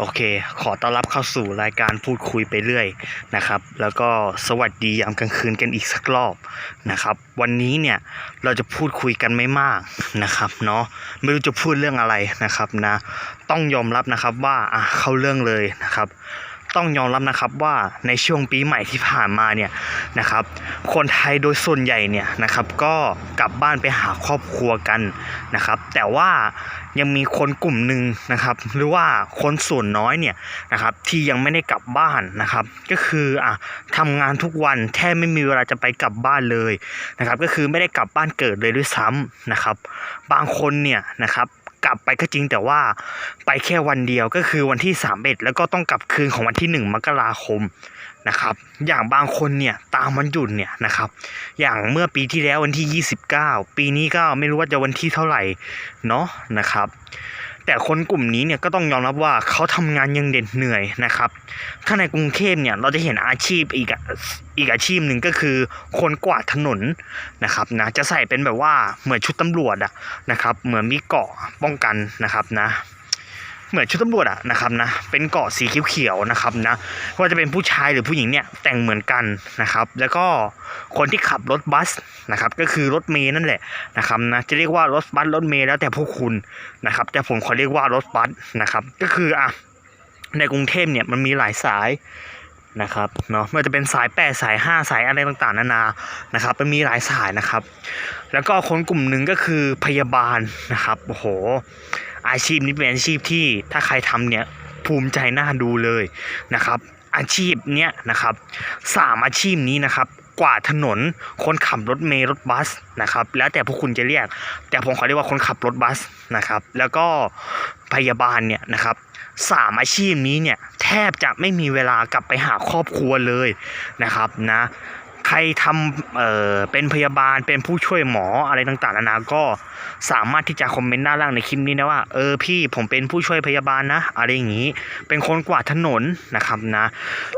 โอเค ขอต้อนรับเข้าสู่รายการพูดคุยไปเรื่อยนะครับ แล้วก็สวัสดียามกลางคืนกันอีกสักรอบนะครับ วันนี้เนี่ยเราจะพูดคุยกันไม่มากนะครับเนาะไม่รู้จะพูดเรื่องอะไรนะครับนะต้องยอมรับนะครับว่าอะเข้าเรื่องเลยนะครับ ต้องยอมรับนะครับว่าในช่วงปีใหม่ที่ผ่านมาเนี่ยนะครับ คนไทยโดยส่วนใหญ่เนี่ยนะครับ ก็กลับบ้านไปหาครอบครัวกันนะครับ แต่ว่ายังมีคนกลุ่มหนึ่งนะครับ หรือว่าคนส่วนน้อยเนี่ยนะครับ ที่ยังไม่ได้กลับบ้านนะครับ ก็คืออะทำงานทุกวันแทบไม่มีเวลาจะไปกลับบ้านเลยนะครับ ก็คือไม่ได้กลับบ้านเกิดเลยด้วยซ้ำนะครับ บางคนเนี่ยนะครับ กลับไปก็จริงแต่ว่าไปแค่วันเดียวก็คือวันที่3เอ็ดแล้วก็ต้องกลับคืนของวันที่ 1 มกราคมนะครับ อย่างบางคนเนี่ยตามวันหยุดเนี่ยนะครับ อย่างเมื่อปีที่แล้ววันที่ 29 ปีนี้ก็ไม่รู้ว่าจะวันที่เท่าไหร่เนาะนะครับ แต่คนกลุ่มนี้เนี่ยก็ต้องยอมรับว่าเขาทำงานยังเด็ดเหนื่อยนะครับ ถ้าในกรุงเทพเนี่ยเราจะเห็นอาชีพอีกอีกอาชีพหนึ่งก็คือคนกวาดถนนนะครับนะจะใส่เป็นแบบว่าเหมือนชุดตำรวจอะนะครับเหมือนมีเกาะป้องกันนะครับนะ เหมือนชุดตำรวจอะนะครับนะเป็นเกาะสีเขียวๆนะครับนะว่าจะเป็นผู้ชายหรือผู้หญิงเนี่ยแต่งเหมือนกันนะครับ แล้วก็คนที่ขับรถบัสนะครับก็คือรถเมย์นั่นแหละนะครับนะจะเรียกว่ารถบัสรถเมย์แล้วแต่พวกคุณนะครับ แต่ผมขอเรียกว่ารถบัสนะครับ ก็คืออะในกรุงเทพเนี่ยมันมีหลายสายนะครับเนาะไม่ว่าจะเป็นสายแปดสายห้าสายอะไรต่างๆนานานะครับมันมีหลายสายนะครับ แล้วก็คนกลุ่มหนึ่งก็คือพยาบาลนะครับโอ้โห อาชีพนี้เป็นอาชีพที่ถ้าใครทำเนี่ยภูมิใจน่าดูเลยนะครับ อาชีพเนี้ยนะครับสามอาชีพนี้นะครับกวาดถนนคนขับรถเมล์รถบัสนะครับ แล้วแต่พวกคุณจะเรียก แต่ผมขอเรียกว่าคนขับรถบัสนะครับ แล้วก็พยาบาลเนี่ยนะครับสามอาชีพนี้เนี่ยแทบจะไม่มีเวลากลับไปหาครอบครัวเลยนะครับนะ ใครทำเอ่อเป็นพยาบาลเป็นผู้ช่วยหมออะไรต่างๆนานาก็สามารถที่จะคอมเมนต์ด้านล่างในคลิปนี้นะว่าเออพี่ผมเป็นผู้ช่วยพยาบาลนะ อะไรอย่างนี้ เป็นคนกวาดถนนนะครับนะ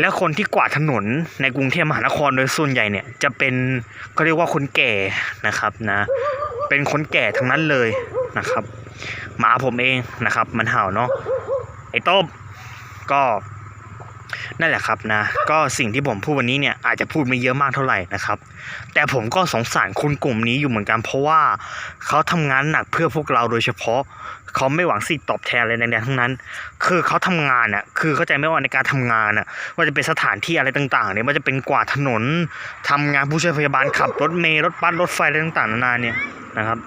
และคนที่กวาดถนนในกรุงเทพมหานครโดยส่วนใหญ่เนี่ยจะเป็นก็เรียกว่าคนแก่นะครับนะ เป็นคนแก่ทั้งนั้นเลยนะครับหมาผมเองนะครับ มันเห่าเนาะไอ้ต้มก็ นั่นแหละครับนะก็สิ่งที่ผมพูดวันนี้เนี่ยอาจจะพูดไม่เยอะมากเท่าไหร่นะครับ แต่ผมก็สงสารคนกลุ่มนี้อยู่เหมือนกัน เพราะว่าเขาทำงานหนักเพื่อพวกเราโดยเฉพาะเขาไม่หวังสิ่งตอบแทนอะไรใดๆทั้งนั้น คือเขาทำงานอะคือเข้าใจไหมว่าในการทำงานอะว่าจะเป็นสถานที่อะไรต่างๆเนี่ยว่าจะเป็นกวาดถนนทำงานผู้ช่วยพยาบาลขับรถเมล์รถบัสรถไฟอะไรต่างๆนานาเนี่ยนะครับ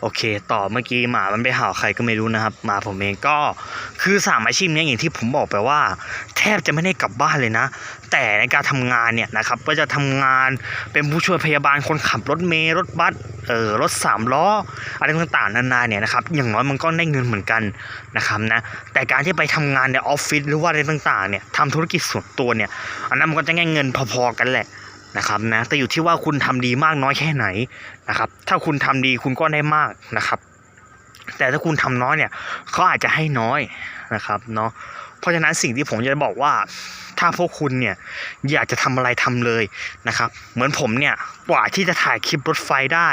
โอเค ต่อเมื่อกี้หมามันไปเห่าใครก็ไม่รู้นะครับหมาผมเองก็คือสามอาชีพนี้อย่างที่ผมบอกไปว่า แทบจะไม่ได้กลับบ้านเลยนะ แต่ในการทำงานเนี่ยนะครับก็จะทำงานเป็นผู้ช่วยพยาบาลคนขับรถเมล์รถบัสเอ่อรถสามล้ออะไรต่างๆนานาเนี่ยนะครับอย่างน้อยมันก็ได้เงินเหมือนกันนะครับนะแต่การที่ไปทำงานในออฟฟิศหรือว่าอะไรต่างๆเนี่ยทำธุรกิจส่วนตัวเนี่ยอันนั้นมันก็จะได้เงินพอๆกันแหละ นะครับนะแต่อยู่ที่ว่าคุณทำดีมากน้อยแค่ไหนนะครับ ถ้าคุณทำดีคุณก็ได้มากนะครับ แต่ถ้าคุณทำน้อยเนี่ยเขาอาจจะให้น้อยนะครับเนาะเพราะฉะนั้นสิ่งที่ผมจะบอกว่าถ้าพวกคุณเนี่ยอยากจะทำอะไรทำเลยนะครับ เหมือนผมเนี่ยกว่าที่จะถ่ายคลิปรถไฟได้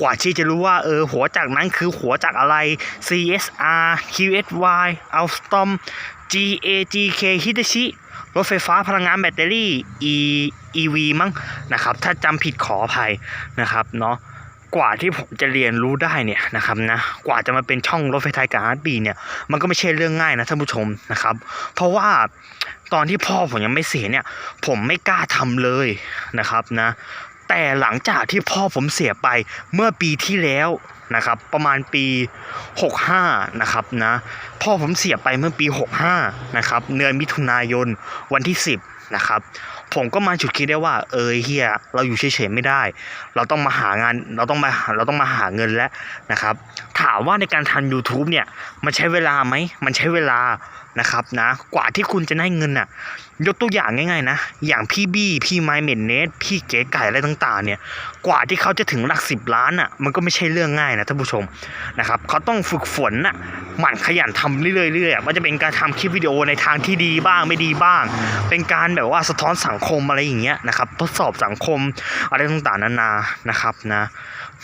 กว่าที่จะรู้ว่าเออหัวจากนั้นคือหัวจากอะไร CSR QSY Alstom GAGK Hitachi รถไฟฟ้าพลังงานแบตเตอรี่ E EV มั้งนะครับ ถ้าจำผิดขออภัยนะครับเนาะกว่าที่ผมจะเรียนรู้ได้เนี่ยนะครับนะกว่าจะมาเป็นช่องรถไฟไทยกับฮาร์ดบีเนี่ยมันก็ไม่ใช่เรื่องง่ายนะท่านผู้ชมนะครับ เพราะว่าตอนที่พ่อผมยังไม่เสียเนี่ยผมไม่กล้าทำเลยนะครับนะแต่หลังจากที่พ่อผมเสียไปเมื่อปีที่แล้ว นะครับประมาณปี 65 นะครับนะพ่อผมเสียไปเมื่อปี 65 นะครับเดือนมิถุนายนวันที่ 10 นะครับ ผมก็มาจุดคิดได้ว่า เออเฮียเราอยู่เฉยๆไม่ได้ เราต้องมาหางานเราต้องมาเราต้องมาหาเงินแล้วนะครับ ถามว่าในการทำ YouTube เนี่ยมันใช้เวลาไหมมันใช้เวลานะครับนะกว่าที่คุณจะได้เงินน่ะ ยกตัวอย่างง่ายๆนะ อย่างพี่บี้พี่ไมเมนเนสพี่เก๋ไก่อะไรต่างๆ เนี่ย กว่าที่เขาจะถึงหลักสิบล้านอะ มันก็ไม่ใช่เรื่องง่ายนะท่านผู้ชมนะครับเขาต้องฝึกฝนน่ะหมั่นขยันทำเรื่อยๆว่าจะเป็นการทำคลิปวิดีโอในทางที่ดีบ้างไม่ดีบ้าง เป็นการแบบว่าสะท้อนสังคมอะไรอย่างเงี้ยนะครับทดสอบสังคมอะไรต่างๆนานานะครับนะ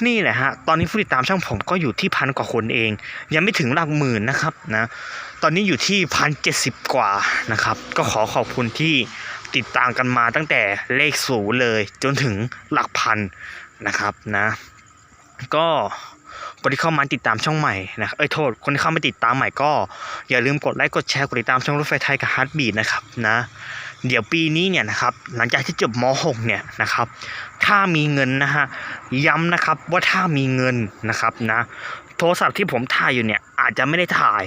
นี่แหละฮะตอนนี้ผู้ติดตามช่องผมก็อยู่ที่พันกว่าคนเอง ยังไม่ถึงหลักหมื่นนะครับนะ ตอนนี้อยู่ที่พันเจ็ดสิบกว่านะครับ ก็ขอขอบคุณที่ติดตามกันมาตั้งแต่เลขศูนย์เลยจนถึงหลักพันนะครับนะ ก็คนที่เข้ามาติดตามช่องใหม่นะเอ้ยโทษ คนที่เข้ามาติดตามใหม่ก็ อย่าลืมกดไลค์กดแชร์กดติดตามช่องรถไฟไทยกับฮาร์ดบีดนะครับนะเดี๋ยวปีนี้เนี่ยนะครับหลังจากที่จบม .6 เนี่ยนะครับ ถ้ามีเงินนะฮะย้ำนะครับว่าถ้ามีเงินนะครับนะโทรศัพท์ที่ผมถ่ายอยู่เนี่ย อาจจะไม่ได้ถ่าย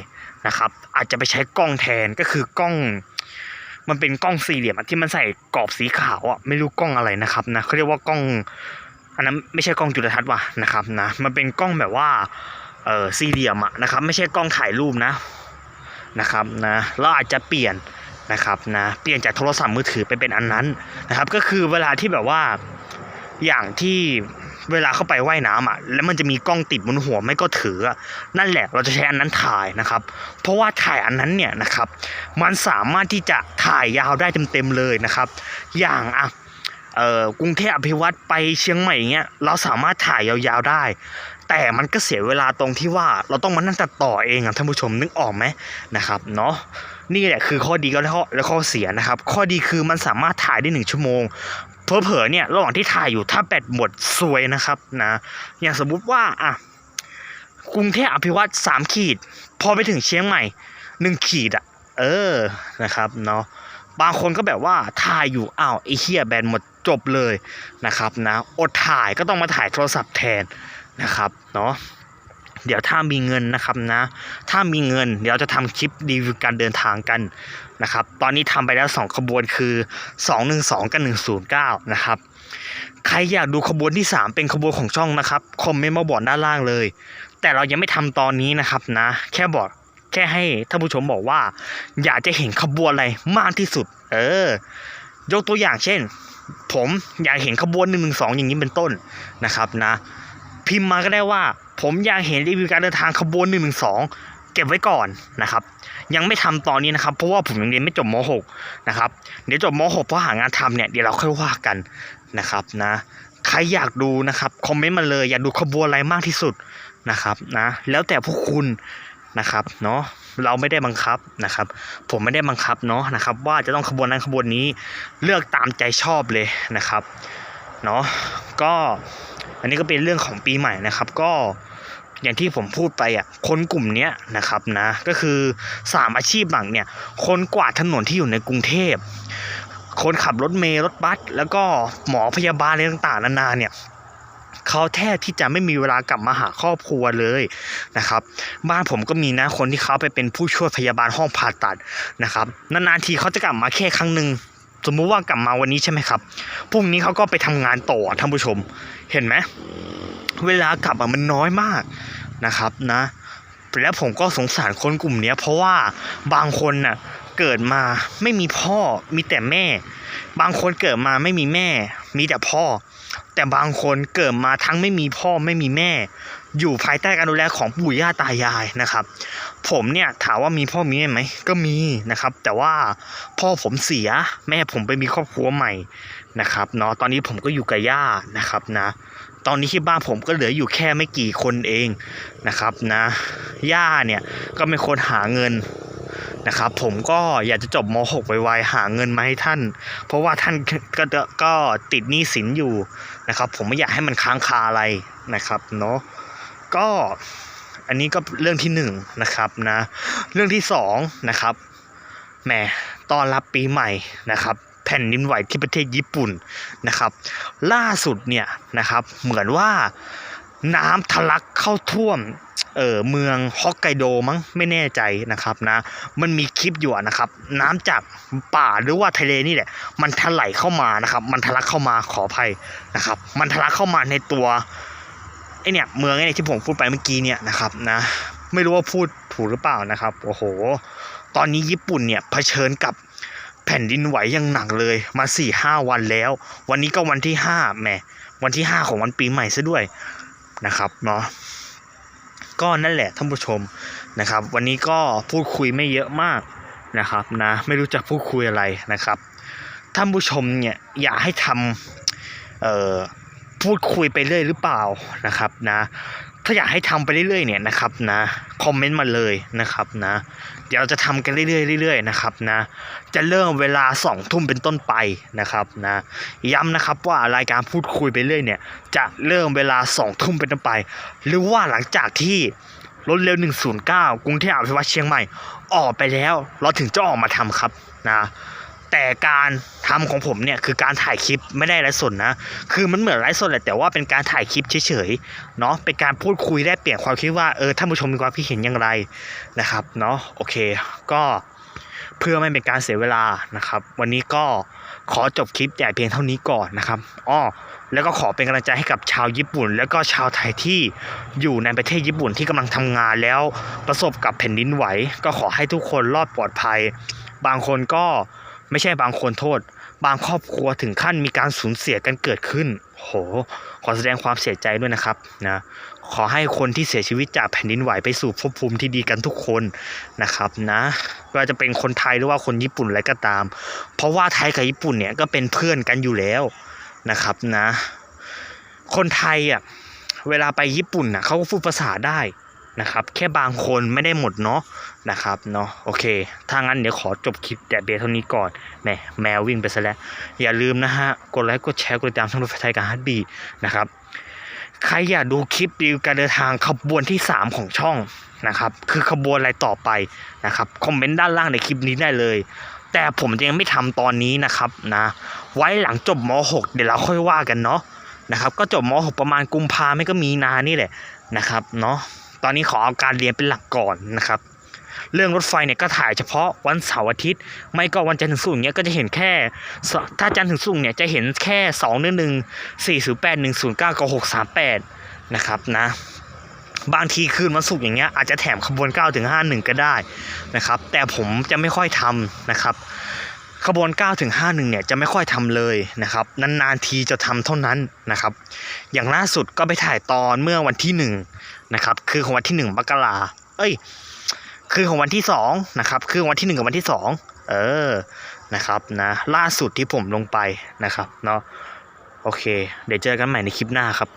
นะครับ อาจจะไปใช้กล้องแทนก็คือกล้องมันเป็นกล้องสี่เหลี่ยมที่มันใส่กรอบสีขาวอะไม่รู้กล้องอะไรนะครับนะเขาเรียกว่ากล้อง อันนั้นไม่ใช่กล้องจุลทรรศน์ว่ะนะครับนะมันเป็นกล้องแบบว่าเออสี่เหลี่ยมอะนะครับ ไม่ใช่กล้องถ่ายรูปนะนะครับนะเราอาจจะเปลี่ยนนะครับนะเปลี่ยนจากโทรศัพท์มือถือไปเป็นอันนั้นนะครับ ก็คือเวลาที่แบบว่าอย่างที่ เวลาเข้าไปว่ายน้ำอะแล้วมันจะมีกล้องติดบนหัวไม่ก็ถือนั่นแหละเราจะใช้อันนั้นถ่ายนะครับ เพราะว่าถ่ายอันนั้นเนี่ยนะครับ มันสามารถที่จะถ่ายยาวได้เต็มๆเลยนะครับ อย่างอะเอ่อกรุงเทพอภิวัตไปเชียงใหม่เงี้ยเราสามารถถ่ายยาวๆได้ แต่มันก็เสียเวลาตรงที่ว่าเราต้องมานั่งตัดต่อเองอะท่านผู้ชมนึกออกไหมนะครับเนาะนี่แหละคือข้อดีก็แล้วข้อและข้อเสียนะครับ ข้อดีคือมันสามารถถ่ายได้หนึ่งชั่วโมง เผลอเนี่ยระหว่างที่ถ่ายอยู่ถ้าแบตหมดซวยนะครับนะอย่างสมมุติว่าอะกรุงเทพอภิวัตสามขีด พอไปถึงเชียงใหม่หนึ่งขีดอะเออนะครับเนาะบางคนก็แบบว่าถ่ายอยู่อ้าวไอ้เฮียแบนหมดจบเลยนะครับนะอดถ่ายก็ต้องมาถ่ายโทรศัพท์แทนนะครับเนาะ เดี๋ยวถ้ามีเงินนะครับนะ ถ้ามีเงินเดี๋ยวจะทำคลิปรีวิวการเดินทางกันนะครับ ตอนนี้ทำไปแล้ว 2 ขบวนคือ 212 กับ 109 นะครับ ใครอยากดูขบวนที่ 3 เป็นขบวนของช่องนะครับ คอมเมนต์มาบอกด้านล่างเลย แต่เรายังไม่ทำตอนนี้นะครับนะ แค่บอกแค่ให้ท่านผู้ชมบอกว่า อยากจะเห็นขบวนอะไรมากที่สุด เออ ยกตัวอย่างเช่น ผมอยากเห็นขบวนหนึ่งหนึ่งสองอย่างนี้เป็นต้นนะครับนะ พิมพ์มาก็ได้ว่า ผมอยากเห็นรีวิวการเดินทางขบวนหนึ่งหนึ่งสองเก็บไว้ก่อนนะครับ ยังไม่ทำตอนนี้นะครับเพราะว่าผมยังเรียนไม่จบม .6 นะครับเดี๋ยวจบม .6 เพราะหางานทำเนี่ยเดี๋ยวเราค่อยว่ากันนะครับนะใครอยากดูนะครับคอมเมนต์มาเลยอยากดูขบวนอะไรมากที่สุดนะครับนะแล้วแต่พวกคุณนะครับเนาะเราไม่ได้บังคับนะครับ ผมไม่ได้บังคับเนาะนะครับ ว่าจะต้องขบวนนั้นขบวนนี้เลือกตามใจชอบเลยนะครับเนาะก็ อันนี้ก็เป็นเรื่องของปีใหม่นะครับ ก็อย่างที่ผมพูดไปอะคนกลุ่มเนี้ยนะครับนะก็คือสามอาชีพหลักเนี่ยคนกวาดถนนที่อยู่ในกรุงเทพ คนขับรถเมล์รถบัสแล้วก็หมอพยาบาลอะไรต่างๆนานาเนี่ยเขาแทบที่จะไม่มีเวลากลับมาหาครอบครัวเลยนะครับ บ้านผมก็มีนะคนที่เขาไปเป็นผู้ช่วยพยาบาลห้องผ่าตัดนะครับนานๆทีเขาจะกลับมาแค่ครั้งหนึ่ง สมมุติว่ากลับมาวันนี้ใช่ไหมครับพรุ่งนี้เขาก็ไปทำงานต่อท่านผู้ชม เห็นไหมเวลากลับอะมันน้อยมากนะครับนะ แล้วผมก็สงสารคนกลุ่มเนี้ยเพราะว่าบางคนน่ะเกิดมาไม่มีพ่อมีแต่แม่ บางคนเกิดมาไม่มีแม่ มีแต่พ่อ แต่บางคนเกิดมาทั้งไม่มีพ่อไม่มีแม่ อยู่ภายใต้การดูแลของปู่ย่าตายายนะครับ ผมเนี่ยถามว่ามีพ่อมีแม่ไหมก็มีนะครับ แต่ว่าพ่อผมเสียแม่ผมไปมีครอบครัวใหม่นะครับเนาะตอนนี้ผมก็อยู่กับย่านะครับนะ ตอนนี้ที่บ้านผมก็เหลืออยู่แค่ไม่กี่คนเองนะครับนะย่าเนี่ยก็เป็นคนหาเงินนะครับผมก็อยากจะจบม .6 ไวๆหาเงินมาให้ท่าน เพราะว่าท่านก็ก็ติดหนี้สินอยู่นะครับ ผมไม่อยากให้มันค้างคาอะไรนะครับเนาะ ก็อันนี้ก็เรื่องที่หนึ่งนะครับนะเรื่องที่สองนะครับแหมตอนรับปีใหม่นะครับแผ่นดินไหวที่ประเทศญี่ปุ่นนะครับ ล่าสุดเนี่ยนะครับเหมือนว่าน้ำทะลักเข้าท่วมเออเมืองฮอกไกโดมั้งไม่แน่ใจนะครับนะมันมีคลิปอยู่นะครับ น้ำจากป่าหรือว่าทะเลนี่แหละ มันทะไหลเข้ามานะครับ มันทะลักเข้ามาขออภัยนะครับ มันทะลักเข้ามาในตัว ไอเนี่ยเมืองไอเนี่ยที่ผมพูดไปเมื่อกี้เนี่ยนะครับนะไม่รู้ว่าพูดถูกหรือเปล่านะครับโอ้โห ตอนนี้ญี่ปุ่นเนี่ยเผชิญกับแผ่นดินไหวอย่างหนักเลยมาสี่ห้าวันแล้ว วันนี้ก็วันที่ห้าแหมวันที่ห้าของวันปีใหม่ซะด้วยนะครับเนาะก็นั่นแหละท่านผู้ชมนะครับ วันนี้ก็พูดคุยไม่เยอะมากนะครับนะไม่รู้จะพูดคุยอะไรนะครับท่านผู้ชมเนี่ยอยากให้ทำเอ่อ พูดคุยไปเรื่อยหรือเปล่านะครับนะ ถ้าอยากให้ทำไปเรื่อยๆเนี่ยนะครับนะคอมเมนต์มาเลยนะครับนะ เดี๋ยวเราจะทำกันเรื่อยๆเรื่อยๆนะครับนะ จะเริ่มเวลาสองทุ่มเป็นต้นไปนะครับนะย้ำนะครับว่ารายการพูดคุยไปเรื่อยเนี่ย จะเริ่มเวลาสองทุ่มเป็นต้นไป หรือว่าหลังจากที่รถเร็ว 109 กรุงเทพอภิวัตเชียงใหม่ ออกไปแล้ว เราถึงจะออกมาทำครับนะ แต่การทำของผมเนี่ยคือการถ่ายคลิปไม่ได้ไลฟ์สดนะคือมันเหมือนไลฟ์สดแหละแต่ว่าเป็นการถ่ายคลิปเฉยๆเนาะเป็นการพูดคุยแลกเปลี่ยนความคิดว่าเออท่านผู้ชมมีความคิดเห็นอย่างไรนะครับเนาะโอเค ก็เพื่อไม่เป็นการเสียเวลานะครับ วันนี้ก็ขอจบคลิปแต่เพียงเท่านี้ก่อนนะครับอ้อแล้วก็ขอเป็นกำลังใจให้กับชาวญี่ปุ่น แล้วก็ชาวไทยที่อยู่ในประเทศญี่ปุ่นที่กำลังทำงานแล้วประสบกับแผ่นดินไหว ก็ขอให้ทุกคนรอดปลอดภัย บางคนก็ ไม่ใช่บางคนโทษ บางครอบครัวถึงขั้นมีการสูญเสียกันเกิดขึ้น โห ขอแสดงความเสียใจด้วยนะครับนะขอให้คนที่เสียชีวิตจากแผ่นดินไหวไปสู่ภพภูมิที่ดีกันทุกคนนะครับนะไม่ว่าจะเป็นคนไทยหรือว่าคนญี่ปุ่นอะไรก็ตาม เพราะว่าไทยกับญี่ปุ่นเนี่ยก็เป็นเพื่อนกันอยู่แล้วนะครับนะ คนไทยอะเวลาไปญี่ปุ่นน่ะเขาก็พูดภาษาได้ นะครับแค่บางคนไม่ได้หมดเนาะนะครับเนาะโอเคถ้างั้นเดี๋ยวขอจบคลิปแต่เบียร์เท่านี้ก่อนแหมแมววิ่งไปซะแล้ว อย่าลืมนะฮะ กดไลค์กดแชร์กดติดตามช่องรถไฟไทยกับฮัตบีนะครับใครอยากดูคลิปรีวิวการเดินทางขบวนที่ 3 ของช่องนะครับคือขบวนอะไรต่อไปนะครับคอมเมนต์ด้านล่างในคลิปนี้ได้เลย แต่ผมยังไม่ทำตอนนี้นะครับนะไว้หลังจบม .6 เดี๋ยวเราค่อยว่ากันเนาะนะครับก็จบม .6 ประมาณกุมภาไม่ก็มีนานี่แหละนะครับเนาะ ตอนนี้ขอเอาการเรียนเป็นหลักก่อนนะครับ เรื่องรถไฟเนี่ยก็ถ่ายเฉพาะวันเสาร์อาทิตย์ ไม่ก็วันจันทร์ถึงศุกร์เนี่ยก็จะเห็นแค่ ถ้าจันทร์ถึงศุกร์เนี่ยจะเห็นแค่สองหนึ่งหนึ่งสี่ศูนย์แปดหนึ่งศูนย์เก้ากับหกสามแปดนะครับนะบางทีคืนวันศุกร์อย่างเงี้ยอาจจะแถมขบวน9ถึง51 ก็ได้นะครับ แต่ผมจะไม่ค่อยทำนะครับ ขบวน9ถึง51เนี่ยจะไม่ค่อยทำเลยนะครับนานๆทีจะทำเท่านั้นนะครับ อย่างล่าสุดก็ไปถ่ายตอนเมื่อวันที่1นะครับคือของวันที่1มกราเอ้ย คือของวันที่2นะครับคือวันที่ 1 กับวันที่ 2 เออนะครับนะล่าสุดที่ผมลงไปนะครับเนาะโอเค เดี๋ยวเจอกันใหม่ในคลิปหน้าครับ